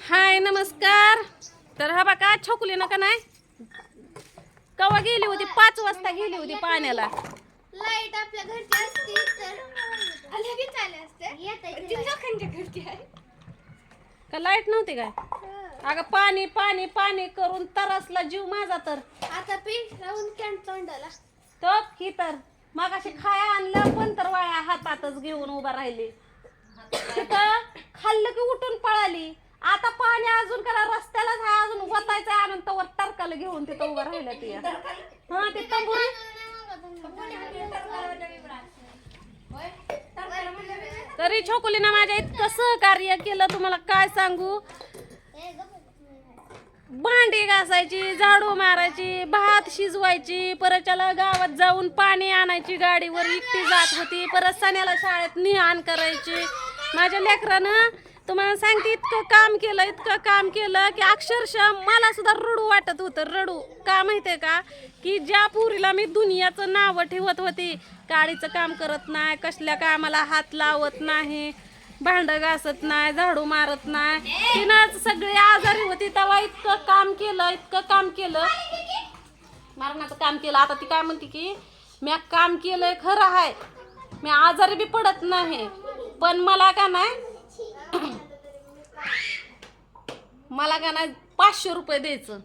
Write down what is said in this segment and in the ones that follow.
हाय नमस्कार. तर हा बघा छोकुली नका नाही? कवा गेली होती? पाच वाजता गेली होती पाण्याला. लाइट आपल्या घरची असती तर लगेच आले असते. ती लोकांच्या घरची आहे. का लाइट नव्हती काय? अगं पाणी पाणी पाणी करून तरसला जीव माझा तर. आता पी राहून कॅन तोंडाला. तो ही तर. मागाशी खाया आणलं पण तर वाया हातातच घेऊन उभा राहिली. तिथं खाल्लं की उठून पळाली. आता पाणी अजून करा रस्त्यालाच आहे अजून वतायचं आणून तवर घेऊन तिथं उभं राहिलं ती. हा ते तंबुरी? तरी छोकुलीनं माझ्या इतकं सहकार्य केलं तुम्हाला काय सांगू? भांडी घासायची झाडू मारायची भात शिजवायची परत त्याला गावात जाऊन पाणी आणायची गाडीवर एकटी जात होती परत सण्याला शाळेत निहान करायची. माझ्या लेकरानं तुम्हाला सांगते इतकं काम केलं इतकं काम केलं की अक्षरशः मला सुद्धा रडू वाटत होतं. रडू. का माहिती का? की ज्या पुरीला मी दुनियाचं नाव ठेवत होती गाडीचं काम करत नाही कसल्या कामाला हात लावत नाही भांड घासत नाही झाडू मारत नाही तिनं सगळी आजारी होती तेव्हा इतकं काम केलं इतकं काम केलं. मारण्याचं काम केलं. आता ती काय म्हणते की मी काम केलंय खरं आहे मी आजारी बी पडत नाही. पण मला का नाही? मला का नाही पाचशे रुपये द्यायचं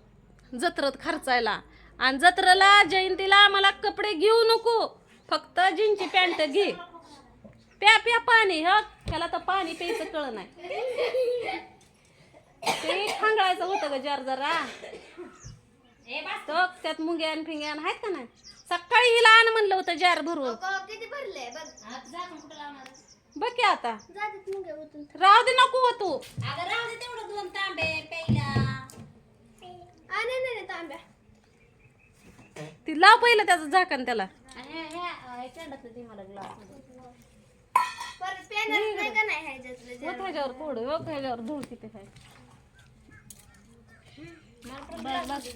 जत्रत खर्चायला. आणि जत्रेला जयंतीला मला कपडे घेऊ नको. फक्त जीनची पॅन्ट घे. प्या प्या पाणी ह? त्याला तर पाणी प्यायचं कळ नाही. ते खांगायचं होतं ग जर जरा. तो त्यात मुंग्यान फिंग्यान आहेत का नाही? सकाळी हिला आण म्हणलं होतं जार भरून. किती भरले बघ की आता. जातात मुंग्या उतरून राहू दे नको हो तू. आणि नाही तांब्या. ती लाव पहिलं त्याचं झाकण त्याला. परत नाही का नाही ह्याच्यातलं होत ह्याच्यावर थोडं हो ह्याच्यावर धूळ किती आहे. बस. बस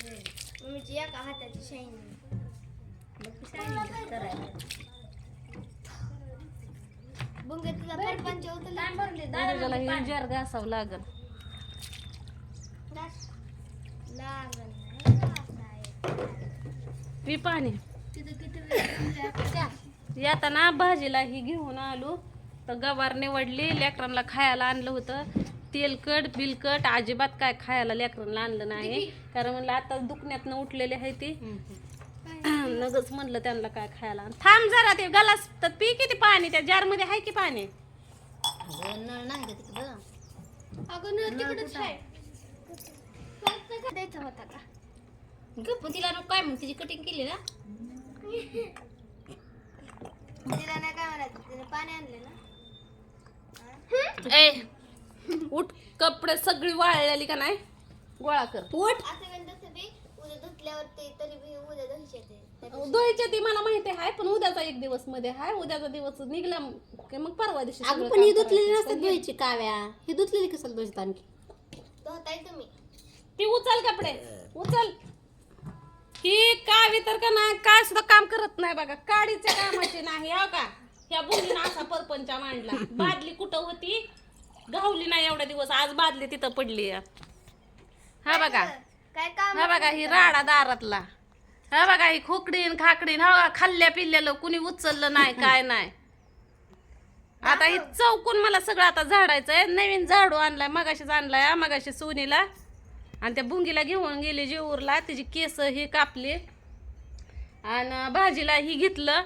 मम्मीची एका हाताची शाईन बुंगे त्याला हे घासावं लागल. लागल पी पाणी. तिथं किती वेळ येताना भाजीला ही घेऊन आलो. तर गवार निवडली लेकरांना खायला आणलं होतं. तेलकट बिलकट अजिबात काय खायला लेकरांना आणलं नाही. कारण म्हणलं आता दुखण्यातनं उठलेले आहे ते. नगच म्हणलं त्यांना काय खायला. थांब जरा ते गलास तर पी किती पाणी त्या जारमध्ये आहे की पाणी? अगं न तिकडच आहे. फक्त का द्यायचा होता का? तिला नको काय मग तिची कटिंग केली ना? तिला नाही काय म्हणायचं तिने पाणी आणले ना. ए उठ कपडे सगळी वाळलेली का नाही? गोळा कर. उठ असं बी उद्या ते तरी बी उद्या धुयचे ते धुवायच्या ती मला माहिती आहे पण उद्याचा एक दिवसमध्ये आहे. उद्याचा दिवस निघला की मग परवा दिवशी अगं पण ही धुतलेली. नसतात धुवायची काव्या. ही धुतलेली कशाला धुवायची आणखी? धुताय तुम्ही. ती उचल कपडे उचल. ही कावी तर का नाही काय सुद्धा काम करत नाही बघा. काडीच्या कामाची नाही हो का? ह्या बुंगीनं असा परपंचा मांडला. बादली कुठं होती? गावली नाही एवढा दिवस. आज बादली तिथं पडली हा बघा. काय काम हा बघा ही राडा दारातला. हा बघा ही खोकडीन खाकडीन हा खाल्ल्या पिल्ल्याला कुणी उचललं नाही काय नाही. आता ही चौकून मला सगळं आता झाडायचंय नवीन झाडू आणलाय मगाशीच आणलाय मगाशी सोनीला. आणि त्या बुंगीला घेऊन गेली जेऊरला तिची केस ही कापली. आणि भाजीला ही घेतलं.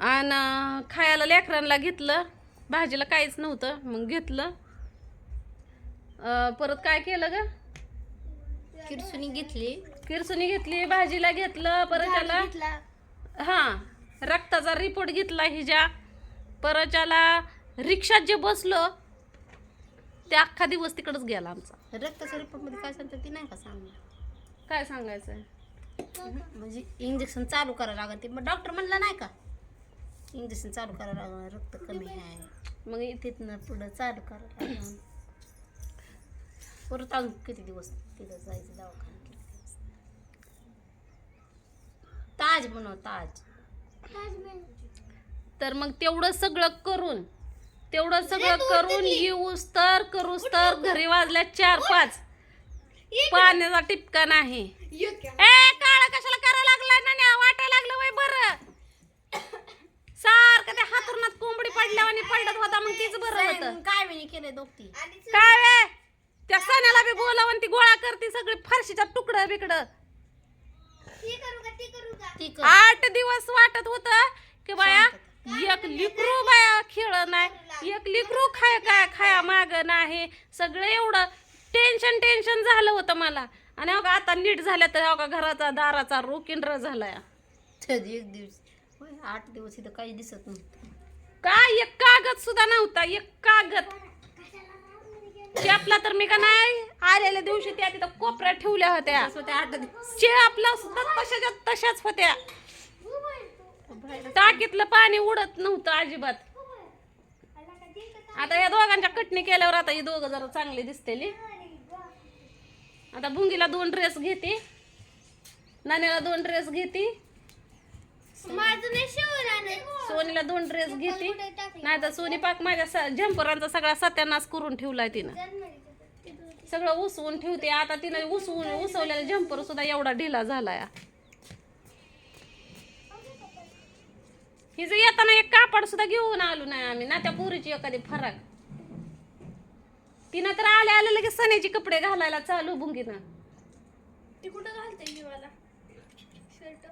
आणि खायला लेकरांना घेतलं. भाजीला काहीच नव्हतं मग घेतलं. अं, परत काय केलं ग? किरसुनी घेतली. किरसुनी घेतली भाजीला घेतलं परत त्याला घेतला. हा रक्ताचा रिपोर्ट घेतला हिच्या परत त्याला रिक्षात जे बसलो ते अख्खा दिवस तिकडच गेला आमचा. रक्ताच्या रिपोर्टमध्ये काय सांगतात ती नाही का सांगणार? काय सांगायचं म्हणजे इंजेक्शन चालू करावं लागत ते. मग डॉक्टर म्हणला नाही का? इंजेक्शन चालू करावं लागणार रक्त कमी आहे. मग इ- तिथनं पुढं चालू करावं लागणार परत अजून किती दिवस तिथं जायचं दवाखान्यात किती दिवस? ताज बनव ताज. तर मग तेवढं सगळं करून तेवढं सगळं करून येऊस तर करूस तर घरी वाजल्या चार पाच. पाण्याचा टिपका नाही. ए काळा कशाला करायला लागलाय ना? वाटायला लागलं वय बर. सारखं त्या हातुरणात कोंबडी पडल्या आणि पडत होता मग तीच बरं होतं. काय केलंय दोघती काय? त्या सण्याला बी बोलावून ती गोळा करते सगळी फरशीच्या तुकडं बिकडं. आठ दिवस वाटत होत की बाया एक लिकरू बाया खेळ नाही एक लिकरू खाय काय खाया माग नाही. सगळं एवढं टेन्शन टेन्शन झालं होतं मला. आणि का आता नीट झाल्या तर का घराचा दाराचा रोकिंड्र झालाय. एक दिवस. आठ दिवस इथं काही दिसत नव्हतं. काय एक कागद सुद्धा नव्हता एक कागद. चेपला तर मी का नाही? आलेल्या दिवशी त्या तिथं कोपऱ्यात ठेवल्या होत्या. चेपला सुद्धा तशाच्या तशाच होत्या. टाकीतलं पाणी उडत नव्हतं अजिबात. आता या दोघांच्या कटणी केल्यावर आता ही दोघं जरा चांगली दिसतेली. आता भुंगीला दोन ड्रेस घेते. नाण्याला दोन ड्रेस घेते. माझं नाही शिवला नाही सोनीला दोन ड्रेस घेते. नाही तर सोनी पाक माझ्या झंपरांचा सगळा सत्यानाश करून ठेवलाय तिनं. सगळं उसवून ठेवते. आता तिनं उसवून उसवलेला झंपर सुद्धा एवढा ढिला झालाय. हिचं येताना एक कापड सुद्धा घेऊन आलो नाही आम्ही. ना त्या पोरीची एखादी फरक. तिनं तर आल्या आल्या लगेच सण्याचे कपडे घालायला चालू भुंगीनं. ती कुठं घालते शर्ट?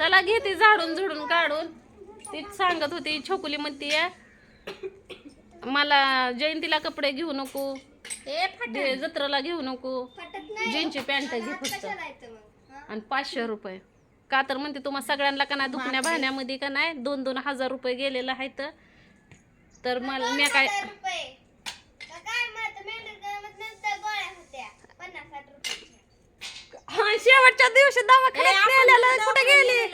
चला घेते झाडून झुडून काढून. ती सांगत होती छोकुली म्हणते मला जयंतीला कपडे घेऊ नको जत्रेला घेऊ नको. जीनची पॅन्ट घे फक्त? आणि पाचशे रुपये. का तर म्हणते तुम्हा सगळ्यांना का नाही दुखण्या भाण्यामध्ये का नाही दोन दोन हजार रुपये गेलेलं आहेत. तर मला मी काय हजार रुपये का काय मला मेंढर नंतर गोळ्या होत्या पन्नास साठ रुपये हा, शेवटच्या दिवशी दवाखान्यात नेलेलं कुठे गेली?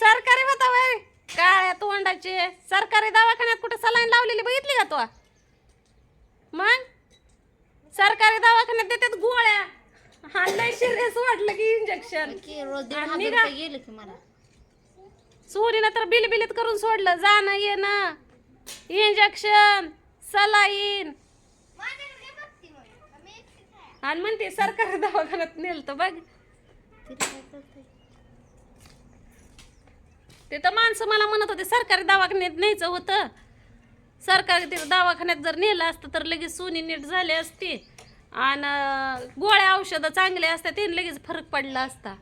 सरकारी होता वय काळ्या तोंडाचे? सरकारी दवाखान्यात कुठे सलाईन लावलेली बघितली का तू? मग? सरकारी दवाखान्यात देतात गोळ्या. हा लय सिरियस वाटलं की इंजेक्शन गेले की मला. सोनीनं तर बिल बिलीत करून सोडलं. जाणं येणं इंजेक्शन सलाईन माझ्याकडे बघती मग मी एकटीच आहे आणि म्हणते सरकारी दवाखान्यात नेलं तर बघ. ते तर माणसं मला म्हणत होते सरकारी दवाखान्यात न्यायचं होतं. सरकारी ते दवाखान्यात जर नेलं असतं तर लगेच सोनी नीट झाली असती. आणि गोळ्या औषधं चांगले असतात ते लगेच फरक पडला असता.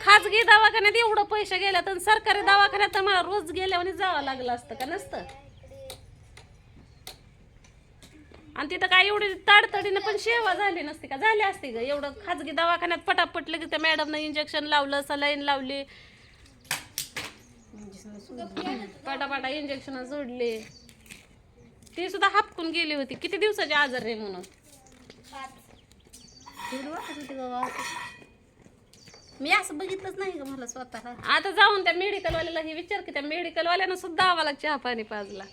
खाजगी दवाखान्यात एवढं पैसे गेल्यात तर सरकारी दवाखान्यात तर मला रोज गेल्यावर जावं लागलं असतं का नसतं? आणि तिथं काय एवढी ताडतडीनं पण सेवा झाली नसती का? झाली असती ग. एवढं खाजगी दवाखान्यात पटापट लगेच त्या मॅडमनं इंजेक्शन लावलं सलाईन लावली. पाटापाटा इंजेक्शन जोडले. ती सुद्धा हापकून गेली होती. किती दिवसाची आजार आहे म्हणून? मी असं बघितलंच नाही का मला स्वतः आता जाऊन त्या मेडिकलवाल्याला हे विचार की त्या मेडिकलवाल्यानं सुद्धा आम्हाला चहा पाणी पाजला.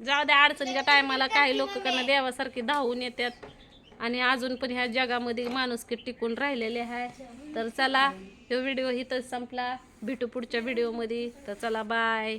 जाऊ द्या अडचणीच्या टायमाला काही लोक त्यांना देवासारखी धावून येतात आणि अजून पण ह्या जगामध्ये माणुसकी टिकून राहिलेले आहे. तर चला तो व्हिडिओ इथंच संपला. भेटू पुढच्या व्हिडिओमध्ये तर चला बाय